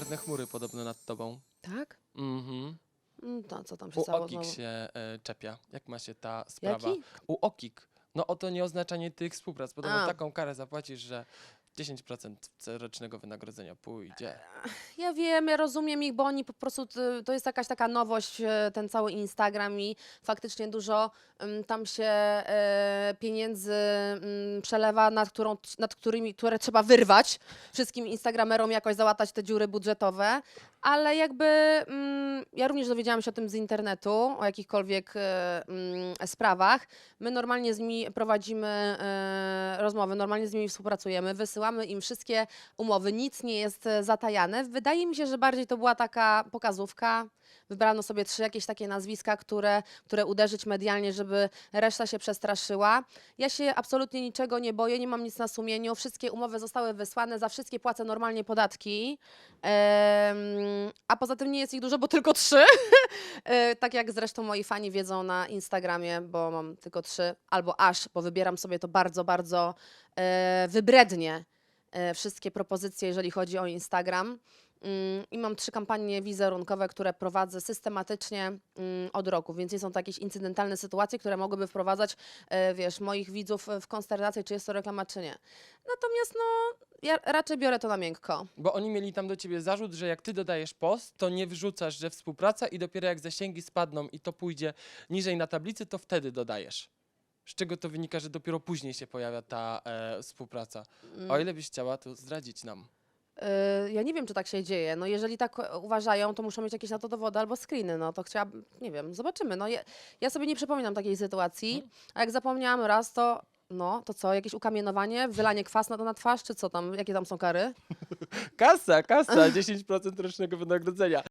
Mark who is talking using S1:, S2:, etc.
S1: czarne chmury podobno nad tobą.
S2: Tak?
S1: Mhm.
S2: Mm, To co tam się
S1: U
S2: stało
S1: Okik
S2: znowu?
S1: się e, czepia. Jak ma się ta sprawa?
S2: Jaki?
S1: U Okik. No o to nie oznaczanie tych współprac. Podobno
S2: A.
S1: taką karę zapłacisz, że 10% rocznego wynagrodzenia pójdzie.
S2: Ja wiem, ja rozumiem ich, bo oni po prostu, to jest jakaś taka nowość, e, ten cały Instagram i faktycznie dużo mm, tam się e, pieniędzy mm, przelewa, nad, którą, nad którymi, które trzeba wyrwać wszystkim Instagramerom, jakoś załatać te dziury budżetowe, ale jakby mm, ja również dowiedziałam się o tym z internetu, o jakichkolwiek e, sprawach. My normalnie z nimi prowadzimy rozmowy, normalnie z nimi współpracujemy, wysyłamy im wszystkie umowy, nic nie jest e, zatajane. Wydaje mi się, że bardziej to była taka pokazówka. Wybrano sobie trzy jakieś takie nazwiska, które, które uderzyć medialnie, żeby reszta się przestraszyła. Ja się absolutnie niczego nie boję, nie mam nic na sumieniu. Wszystkie umowy zostały wysłane, za wszystkie płacę normalnie podatki. Em, a poza tym nie jest ich dużo, bo tylko trzy. E, tak jak zresztą moi fani wiedzą na Instagramie, bo mam tylko trzy, albo aż, bo wybieram sobie to bardzo, bardzo e, wybrednie wszystkie propozycje, jeżeli chodzi o Instagram. Mm, I mam trzy kampanie wizerunkowe, które prowadzę systematycznie mm, od roku, więc nie są to jakieś incydentalne sytuacje, które mogłyby wprowadzać, e, wiesz, moich widzów w konsternację, czy jest to reklama, czy nie. Natomiast no, ja raczej biorę to na miękko.
S1: Bo oni mieli tam do ciebie zarzut, że jak ty dodajesz post, to nie wrzucasz, że współpraca i dopiero jak zasięgi spadną i to pójdzie niżej na tablicy, to wtedy dodajesz. Z czego to wynika, że dopiero później się pojawia ta e, współpraca.
S2: Mm.
S1: O ile byś chciała, to zdradzić nam.
S2: Y, Ja nie wiem, czy tak się dzieje. No jeżeli tak e, uważają, to muszą mieć jakieś na to dowody albo screeny. No to chciałabym, nie wiem, zobaczymy. No ja, ja sobie nie przypominam takiej sytuacji, a jak zapomniałam raz, to no, to co, jakieś ukamienowanie, wylanie kwasu na to na twarz, czy co tam, jakie tam są kary?
S1: Kasa, kasa, 10% rocznego wynagrodzenia.